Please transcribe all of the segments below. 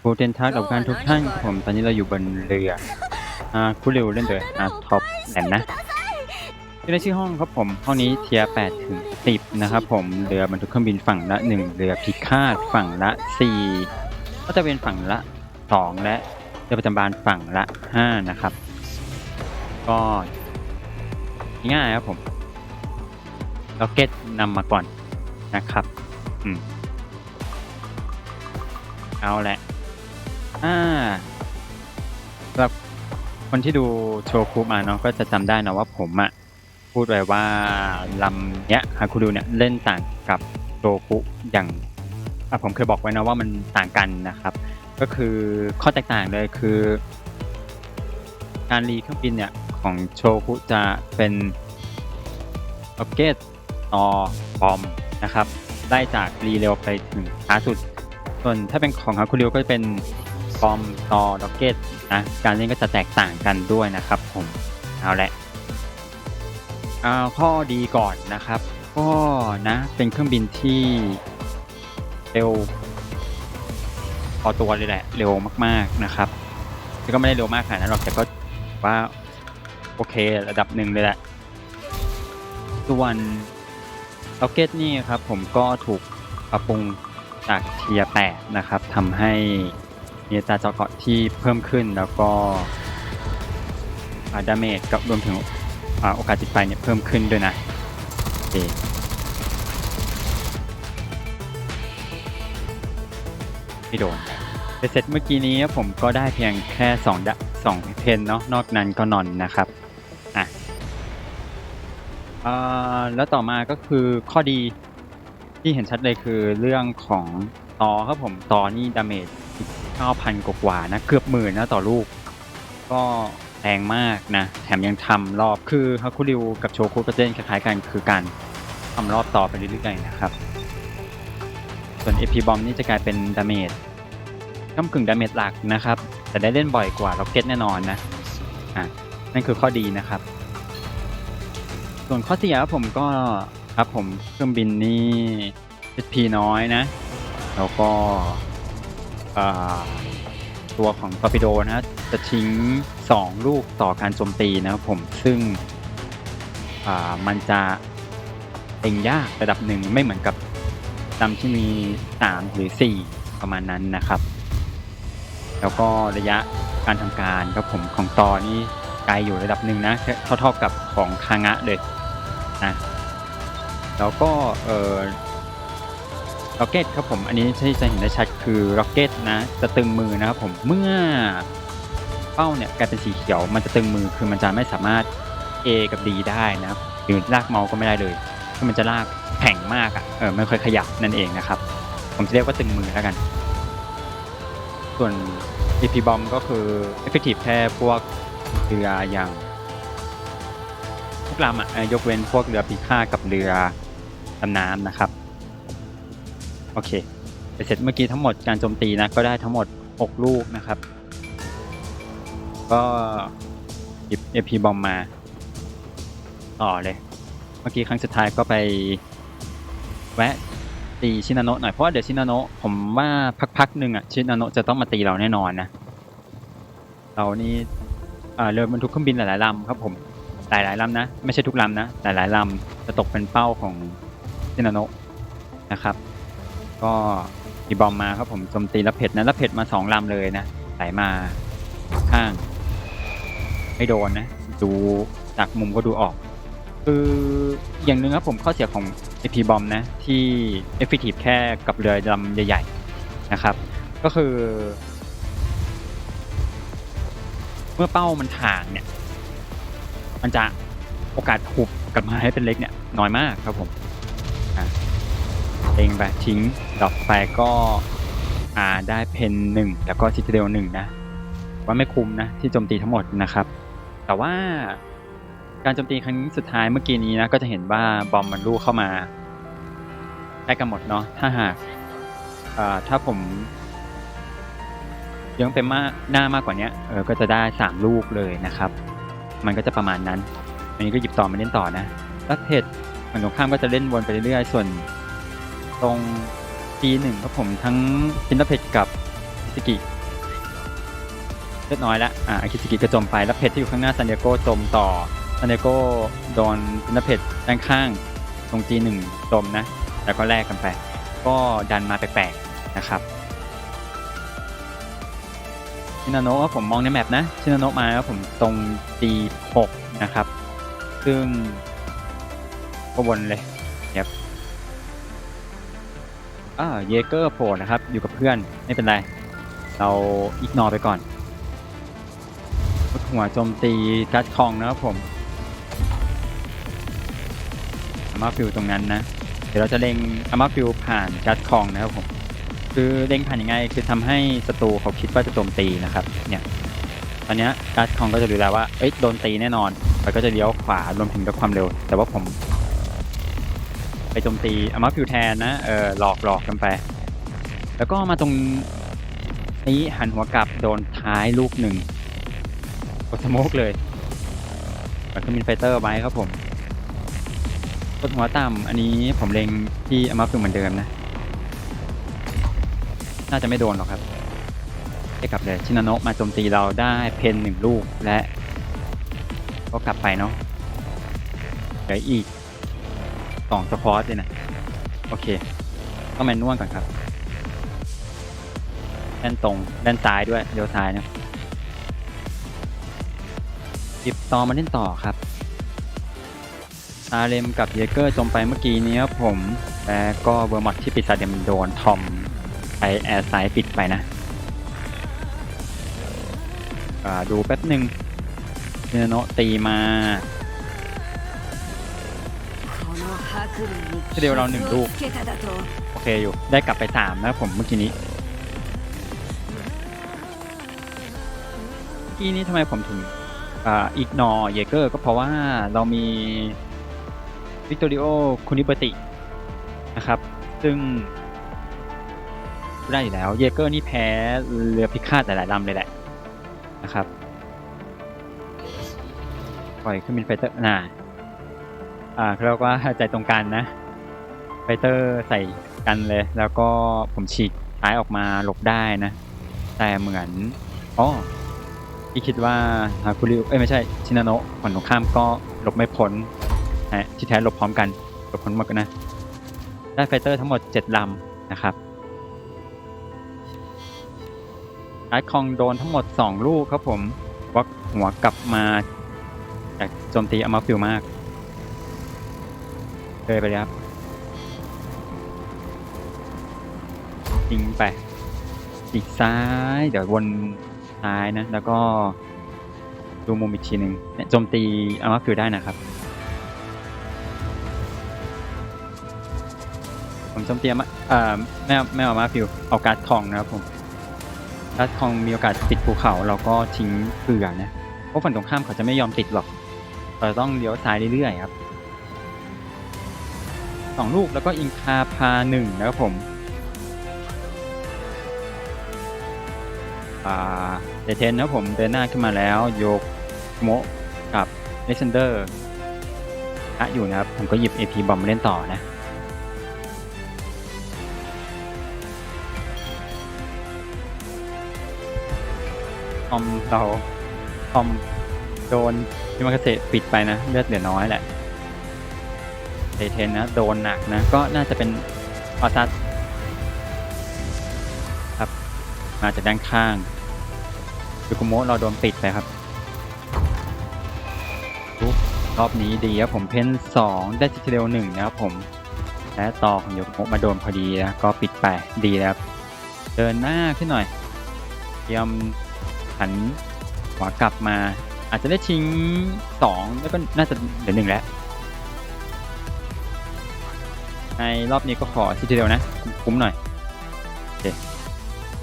โปรเดนทัสกับการทุกท่านผมตอนนี้เราอยู่บนเรืออ่าคุณเร็วเล่นเลยอ่าท็อปแหลนนะที่ได้ชื่อห้องครับผมห้องนี้เทียร์แปดถึงสิบนะครับผมเรือบรรทุกเครื่องบินฝั่งละหนึ่งเรือพิฆาตฝั่งละสี่ก็จะเป็นฝั่งละสองและเรือประจำบานฝั่งละห้านะครับ ก็ง่ายครับผมล็อกเก็ตนำมาก่อนนะครับ อืม เอาแหละ อ่าสำหรับคนที่ดูโชคุมาเนาะก็จะจำได้นะว่าผมอะพูดไว้ว่าลำเนี้ยฮาคุดูเนี่ยเล่นต่างกับโชคุอย่างอะผมเคยบอกไว้นะว่ามันต่างกันนะครับ ก็คือข้อแตกต่างเลยคือ การรีเครื่องบินเนี่ยของโชคุจะเป็นล็อกเก็ตต่อบอมนะครับ ได้จากรีเร็วไปถึงช้าสุด ส่วนถ้าเป็นของฮาคุริวก็จะเป็นบอมตอด็อกเก็ตนะการเล่นก็จะแตกต่างกันด้วยนะครับผมเอาแหละเอาข้อดีก่อนนะครับ ก็นะเป็นเครื่องบินที่เร็วพอตัวเลยแหละ เร็วมากๆนะครับแต่ก็ไม่ได้เร็วมากขนาดนั้นหรอกแต่ก็ว่าโอเคระดับหนึ่งเลยแหละส่วนล็อกเก็ตนี่ครับผมก็ถูกปรับปรุง จากเทียแปดนะครับทำให้มีอัตราเจาะเกาะที่เพิ่มขึ้นแล้วก็ดาเมจกับรวมถึงอโอกาสติดไฟเนี่ยเพิ่มขึ้นด้วยนะโอเคไม่โดนเสร็จเมื่อกี้นี้ผมก็ได้เพียงแค่2ดะสองเพนเนาะนอกนั้นก็นอนนะครับอะอ่าแล้วต่อมาก็คือข้อดี ที่เห็นชัดเลยคือเรื่องของตอครับผมตอนี่ดาเมจ9,000 กว่านะ เกือบหมื่นนะต่อลูก ก็แรงมากนะ แถมยังทำรอบคือฮาคุริวกับโชคุก็จะเล่นคล้ายๆกันคือการทำรอบต่อไปเรื่อยๆนะครับ ส่วน AP บอมนี่จะกลายเป็นดาเมจก้ากึ่งดาเมจหลักนะครับ แต่ได้เล่นบ่อยกว่าล็อกเก็ตแน่นอนนะอะนั่นคือข้อดีนะครับ ส่วนข้อเสียผมก็ ครับผมเครื่องบินนี่ HP น้อยนะ แล้วก็ตัวของตอร์ปิโดนะจะทิ้ง 2 ลูกต่อการโจมตีนะครับผมซึ่งมันจะเองยากระดับหนึ่งไม่เหมือนกับลำที่มี 3 หรือ 4 ประมาณนั้นนะครับ แล้วก็ระยะการทำการครับผมของตอนี่ไกลอยู่ระดับหนึ่งนะเท่าๆกับของคางะเลยนะ แล้วก็เออร็อกเก็ตครับผม อันนี้ที่จะเห็นได้ชัดคือร็อกเก็ตนะ จะตึงมือนะครับผมเมื่อเป้าเนี่ยกลายเป็นสีเขียว มันจะตึงมือคือมันจะไม่สามารถ A กับ D ได้นะครับหรือลากเมาส์ก็ไม่ได้เลยคือมันจะลากแข็งมากอะ่ะเออไม่ค่อยขยับนั่นเองนะครับ ผมจะเรียกว่าตึงมือแล้วกัน ส่วน AP bomb ก็คือ effective แค่พวกเรืออย่างทุกลำอะเอ่อยกเว้นพวกเรือพิฆาตกับเรือ ดำน้ำนะครับ โอเคไปเสร็จเมื่อกี้ทั้งหมดการโจมตีนะก็ได้ทั้งหมด 6 ลูกนะครับ ก็หยิบ AP บอมมาต่อเลย เมื่อกี้ครั้งสุดท้ายก็ไป แวะตีชินาโนะหน่อยเพราะว่าเดี๋ยวชินาโนะผมว่าพักๆหนึ่งอะชินาโนะจะต้องมาตีเราแน่นอนนะเรานี่อ่าเรือบรรทุกเครื่องบินหลายๆลำครับผมหลายๆลำนะ ไม่ใช่ทุกลำนะหลายๆลำจะตกเป็นเป้าของ ซินาโนะนะครับ ก็มีบอมมาครับผมโจมตีแล้วเผ็ดนะแล้วเผ็ดมาสองลำเลยนะไหลมาข้าง ไม่โดนนะ ดูจากมุมก็ดูออก คืออย่างหนึ่งครับผมข้อเสียของ AP บอมนะ ที่ effective แค่กับเรือลำใหญ่ ๆนะครับ ก็คือ เมื่อเป้ามันถ่างเนี่ย มันจะโอกาสหุบกลับมาให้เป็นเล็กเนี่ยน้อยมากครับผม อะเองไปทิ้งดอกไปก็อ่าได้เพนหนึ่งแล้วก็ซิตเดลหนึ่งนะว่าไม่คุ้มนะที่โจมตีทั้งหมดนะครับ แต่ว่าการโจมตีครั้งสุดท้ายเมื่อกี้นี้นะก็จะเห็นว่าบอมมันลูกเข้ามาได้กันหมดเนาะถ้าหากถ้าผมยังเป็นมาหน้ามากกว่านี้เออก็จะได้สามลูกเลยนะครับ มันก็จะประมาณนั้น อันนี้ก็หยิบต่อมาเล่นต่อนะแล้วเพจ ฝั่งตรงข้ามก็จะเล่นวนไปเรื่อยๆ ส่วนตรงปีหนึ่งครับผมทั้งซินเดอร์เพชกับอิสกิเล็กน้อยแล้ว อ่าอากิสกิก็จมไปแล้วเพชรที่อยู่ข้างหน้าซันเดโกจมต่อซันเดโกโดนซินเดอร์เพชด้านข้างตรง G1 จมนะ แล้วก็แลกกันไป ก็ดันมาแปลกๆนะครับชินาโนะครับผมมองในแมปนะชินาโนะมาแล้วผมตรง G6 นะครับ ซึ่ง ก็วนเลยครับอ่าเยเกอร์โผล่นะครับ อยู่กับเพื่อนไม่เป็นไร เราอิกนอไปก่อนรถหัวโจมตีกัดคองนะครับผมอามาฟิลตรงนั้นนะ เดี๋ยวเราจะเล็งอามาฟิลผ่านกัดคองนะครับผม คือเล็งผ่านยังไง คือทำให้ศัตรูเขาคิดว่าจะโจมตีนะครับ เนี่ย ตอนนี้กัดคองก็จะรู้แล้วว่า เอ้ย โดนตีแน่นอน แล้วก็จะเลี้ยวขวารวมถึงด้วยความเร็ว แต่ว่าผม ไปโจมตีอามาฟิลแทนนะเออหลอกหลอกกันไป แล้วก็มาตรงนี้หันหัวกลับโดนท้ายลูกหนึ่งกดสโมกเลยมันก็มีไฟเตอร์ไว้ครับผมกดหัวต่ำอันนี้ผมเล็งที่อามาฟิลเหมือนเดิมนะ น่าจะไม่โดนหรอกครับได้กลับเลยชินาโนะมาโจมตีเราได้เพนหนึ่งลูกและ ก็กลับไปเนาะเหลืออีก สองสควอตเลยนะ โอเค ต้องแมนนวลก่อนครับด้านตรงด้านซ้ายด้วยเลี้ยวซ้ายนะหยิบตอมาเล่นต่อครับอาเลมกับเยเกอร์จมไปเมื่อกี้นี้ครับผมแล้วก็เวอร์มอตที่ปิดซาเดมโดนทอมไอแอร์ไซด์ปิดไปนะดูแป๊บหนึ่งเนโนตีมา เดียวเราหนึ่งลูก โอเคอยู่ ได้กลับไปสามนะผมเมื่อกี้นี้ เมื่อกี้นี้ทำไมผมถึงอีกนอเยเกอร์ก็เพราะว่าเรามีวิกตอริโอคุนิเบตินะครับ ซึ่งได้อยู่แล้ว เยเกอร์นี่แพ้เรือพิฆาตหลายๆลำเลยแหละนะครับ ปล่อยขึ้นเป็นไฟเตอร์น่า อ่าเรียกว่าใจตรงกันนะไฟเตอร์ใส่กันเลย แล้วก็ผมฉีกซ้ายออกมาหลบได้นะ แต่เหมือนอ๋อที่คิดว่าฮาคุริเอ้ยไม่ใช่ชินาโนะฝั่งตรงข้ามก็หลบไม่พ้นนะที่แท้หลบพร้อมกันหลบพ้นหมดกันนะ ได้ไฟเตอร์ทั้งหมด 7ลำนะครับอาร์ตคองโดนทั้งหมด 2 ลูกครับผมวักหัวกลับมาจากโจมตีอามาฟิลมาก เลยไปเลยครับยิงไป อีกซ้าย เดี๋ยววนซ้ายนะ แล้วก็ดูมุมอีกทีหนึ่งโจมตีอามาฟิลได้นะครับผมโจมตีอามาเอ่อไม่เอาไม่เอาอามาฟิลเอาการ์ดทองนะครับผมการ์ดทองมีโอกาสติดภูเขาเราก็ทิ้งเกลือนะเพราะฝั่งตรงข้ามเขาจะไม่ยอมติดหรอกเราต้องเลี้ยวซ้ายเรื่อยๆครับ สองลูกแล้วก็อินคาพาหนึ่งนะครับผมอ่าเดเทนนะผมเดินหน้าขึ้นมาแล้วโยกโมกับเลเซนเดอร์อะอยู่นะครับ ผมก็หยิบ AP บอมมาเล่นต่อนะทอมเราทอมโดนยิมากาเซปิดไปนะ เลือดเหลือน้อยแหละ เดเทนนะโดนหนักนะ ก็น่าจะเป็นออซัสครับ มาจากด้านข้างยูกุโมะเราโดนปิดไปครับปุ๊บรอบนี้ดีครับผมเพ้นสองได้จิตเร็วหนึ่งนะครับผม และต่อของยูกุโมะมาโดนพอดีนะก็ปิดไปดีแล้วเดินหน้าขึ้นหน่อยเตรียมหันขวากลับมา อาจจะได้ทิ้งสองแล้วก็น่าจะเหลือหนึ่งแล้ว ในรอบนี้ก็ขอซิทิเดลนะ คุ้มหน่อยโอเค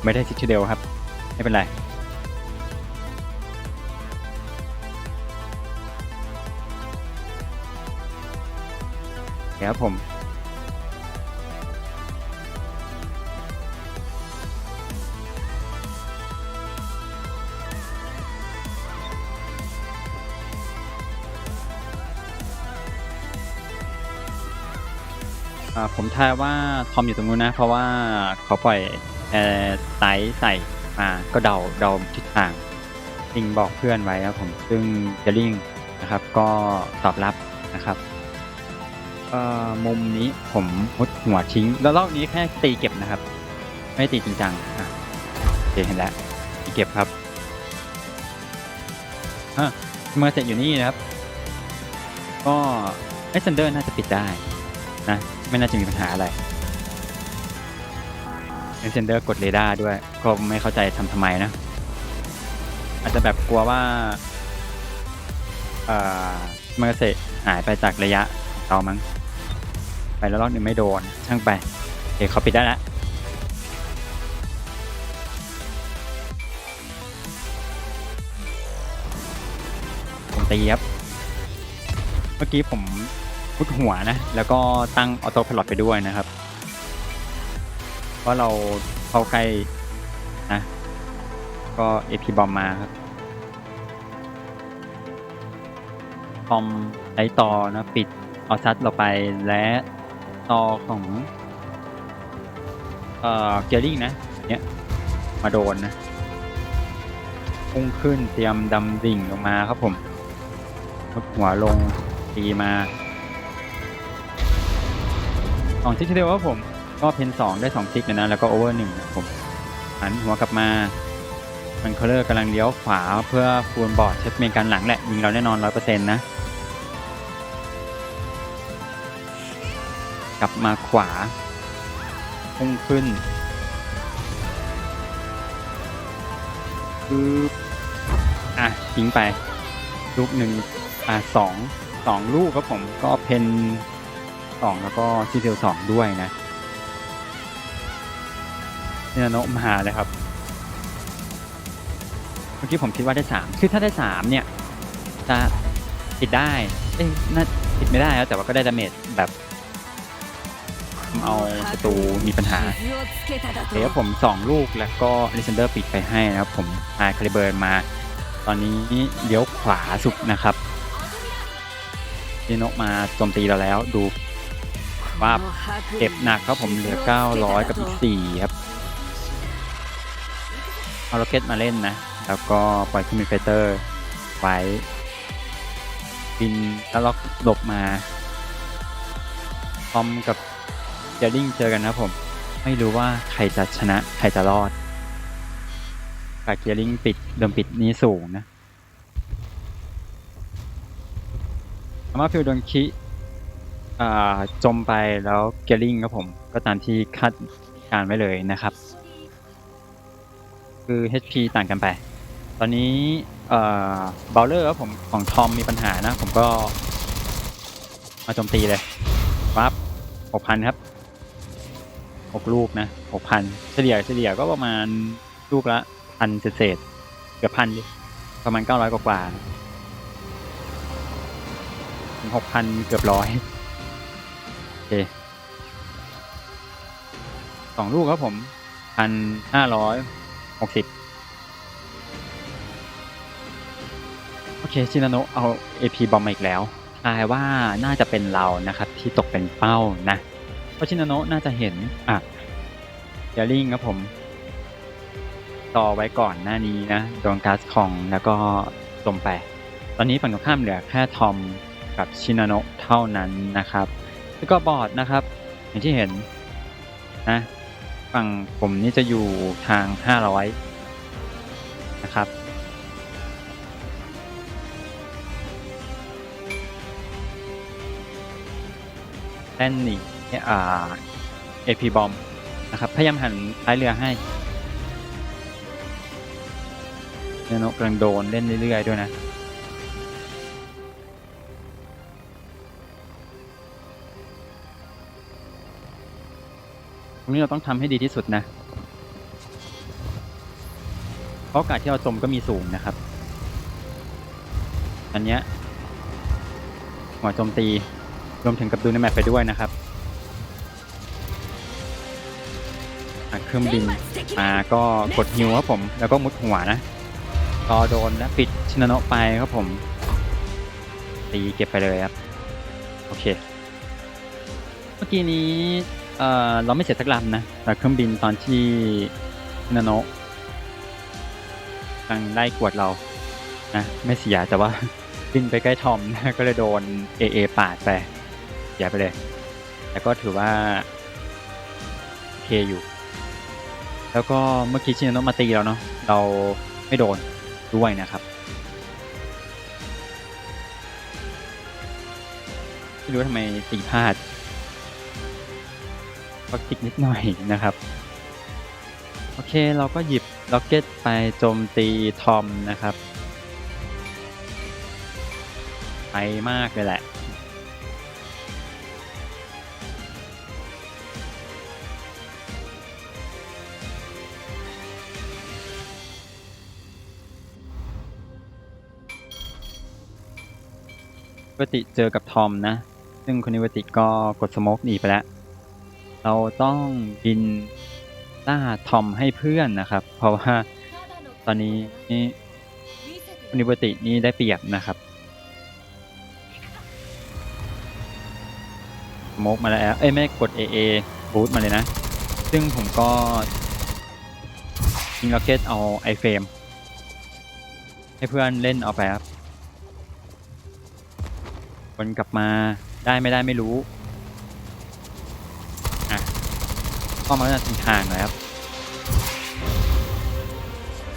ไม่ได้ซิทิเดลครับ ไม่เป็นไรครับผม อ่าผมทายว่าทอมอยู่ตรงนู้นนะ เพราะว่าเขาปล่อยแอร์ไตใส่มาก็เดาเดาทิศทางลิงบอกเพื่อนไว้ครับผมซึ่งเจลิงนะครับ ก็ตอบรับนะครับเอ่อมุมนี้ผมมุดหัวทิ้ง แล้วรอบนี้แค่ตีเก็บนะครับ ไม่ตีจริงจังอะโอเคเห็นแล้วตีเก็บครับอะเมื่อเสร็จอยู่นี่นะครับ ก็ไอซันเดอร์น่าจะปิดได้นะ ไม่น่าจะมีปัญหาอะไรไอซันเดอร์กดเรดาร์ด้วย ก็ไม่เข้าใจทำทำไมนะ อาจจะแบบกลัวว่าเอ่อเมื่อเสร็จหายไปจากระยะเรามั้ง ไปแล้วรอบหนึ่งไม่โดน ช่างไปโอเคเขาปิดได้ล้วผมตีครับ เมื่อกี้ผม พุดหัวนะ แล้วก็ตั้งออโต้พลอตไปด้วยนะครับ เพราะเราเข้าใกล้นะ ก็เอพีบอมมาครับคอมไอต่อนะปิดเอาซัดเราไปและต่อของเอ่อเกียร์ลิงนะเนี่ยมาโดนนะพุ่งขึ้นเตรียมดำดิ่งลงมาครับผมมุดหัวลงตีมา สองทิกทีเดียวครับผมก็เพนสองได้สองทิกเลยนะแล้วก็โอเวอร์หนึ่งนะผมหันหัวกลับมามันเคอร์กำลังเลี้ยวขวาเพื่อฟูลบอร์ดเช็คเมนการหลังแหละยิงเราแน่นอนร้อยเปอร์เซ็นต์นะกลับมาขวาพุ่งขึ้นคืออะทิ้งไป ลูกหนึ่งอะสองสองลูกครับผมก็เพน สองแล้วก็ซีเทลสองด้วยนะเนโนะมาเลยครับเมื่อกี้ผมคิดว่าได้สามคือถ้าได้สามเนี่ยจะปิดได้เอ้ยน่าปิดไม่ได้แล้วแต่ว่าก็ได้ดาเมจแบบเอาประตูมีปัญหาเดี๋ยวผมสองลูกแล้วก็ลิซ e นเดอร์ปิดไปให้นะครับ ผมอาคาลิเบิร์นมา ตอนนี้เลี้ยวขวาสุดนะครับยิโนมาโจมตีเราแล้วดู ว่าเก็บหนักครับผมเหลือ 900 กับอีก4ครับ เอาโรเก็ตมาเล่นนะ แล้วก็ปล่อยขึ้นมีไฟเตอร์ ไว้บินแล้วล็อกหลบมาทอมกับเจอริงเจอกันนะผม ไม่รู้ว่าใครจะชนะ ใครจะรอดกาเกียริงปิดเดิมปิดนี้สูงนะอามาฟิลโดนคิ อ่าจมไปแล้วเกียริงครับผม ก็ตามที่คาดการไว้เลยนะครับ คือ HP ต่างกันไป ตอนนี้เอ่อบอลเลอร์ครับผมของทอมมีปัญหานะ ผมก็ มาโจมตีเลยปั๊บหกพันครับหกลูกนะหกพันเฉลี่ยเฉลี่ยก็ประมาณลูกละพันเศษเกือบพันดิประมาณเก้าร้อยกว่าๆถึงหกพันเกือบร้อย สองลูกครับผมพันห้าร้อยหกสิบโอเคชินาโนเอา AP บอมมาอีกแล้วทายว่าน่าจะเป็นเรานะครับ ที่ตกเป็นเป้านะเพราะชินาโนน่าจะเห็นอะเดลิงครับผม ต่อไว้ก่อนหน้านี้นะโดนก๊าซของแล้วก็จมไป ตอนนี้ฝั่งตรงข้ามเหลือแค่ทอมกับชินาโนเท่านั้นนะครับ แล้วก็บอร์ดนะครับ อย่างที่เห็นนะฝั่งผมนี่จะอยู่ทาง 500 นะครับแท่นนี่อ่า AP บอมนะครับ พยายามหันท้ายเรือให้เนโนกำลังโดนเล่นเรื่อยๆด้วยนะ ตรงนี้เราต้องทำให้ดีที่สุดนะ เพราะโอกาสที่เราจมก็มีสูงนะครับ อันเนี้ยหัวโจมตีรวมถึงกับดูในแมปไปด้วยนะครับอะเครื่องบินมาก็กดฮิวครับผม แล้วก็มุดหัวนะรอโดนและปิดชินาโนะไปครับผม ตีเก็บไปเลยครับ โอเค เมื่อกี้นี้ เออเราไม่เสร็จสักลำนะแต่เครื่องบินตอนที่นาโนะกำลังไล่กวดเรานะไม่เสียแต่ว่า บินไปใกล้ทอมนะก็เลยโดนเอเอปาดไปเสียไปเลย แต่ก็ถือว่าโอเคอยู่ แล้วก็เมื่อกี้ชินาโนะมาตีเราเนาะเราไม่โดนด้วยนะครับไม่รู้ทำไมตีพลาด ก็คลิกนิดหน่อยนะครับ โอเคเราก็หยิบล็อกเก็ตไปโจมตีทอมนะครับไปมากเลยแหละปกติเจอกับทอมนะ ซึ่งคุณนิวติก็กดสโมกหนีไปแล้ว เราต้องบินล่าทอมให้เพื่อนนะครับ เพราะว่าตอนนี้นี่คุณนิวตินี่ได้เปรียบนะครับมกมาแล้ว เอ้ยไม่ได้กด AA บูตมาเลยนะ ซึ่งผมก็ยิงล็อกเก็ตเอาไอเฟรมให้เพื่อนเล่นเอาไปครับวนกลับมาได้ไม่ได้ไม่รู้ อะ ก็มาทางทางน่อยครับ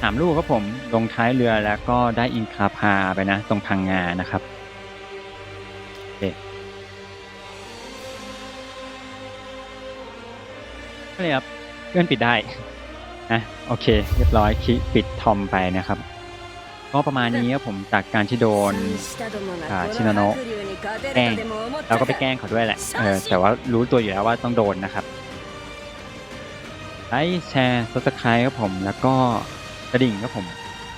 สามลูกครับผมลงท้ายเรือแล้วก็ได้อินคาพาไปนะ ตรงพังงานะครับโอเคก็เลยครับเพื่อนปิดได้นะโอเค เรียบร้อยคิปิดทอมไปนะครับ ก็ประมาณนี้ครับผมจากการที่โดนชินาโนะแกล้งเราก็ไปแกล้งเขาด้วยแหละเออแต่ว่ารู้ตัวอยู่แล้วว่าต้องโดนนะครับ ไลค์แชร์ซับสไครต์ครับผม แล้วก็กระดิ่งครับผม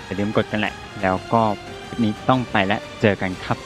อย่าลืมกดกันแหละ แล้วก็คลิปนี้ต้องไปแล้วเจอกันครับ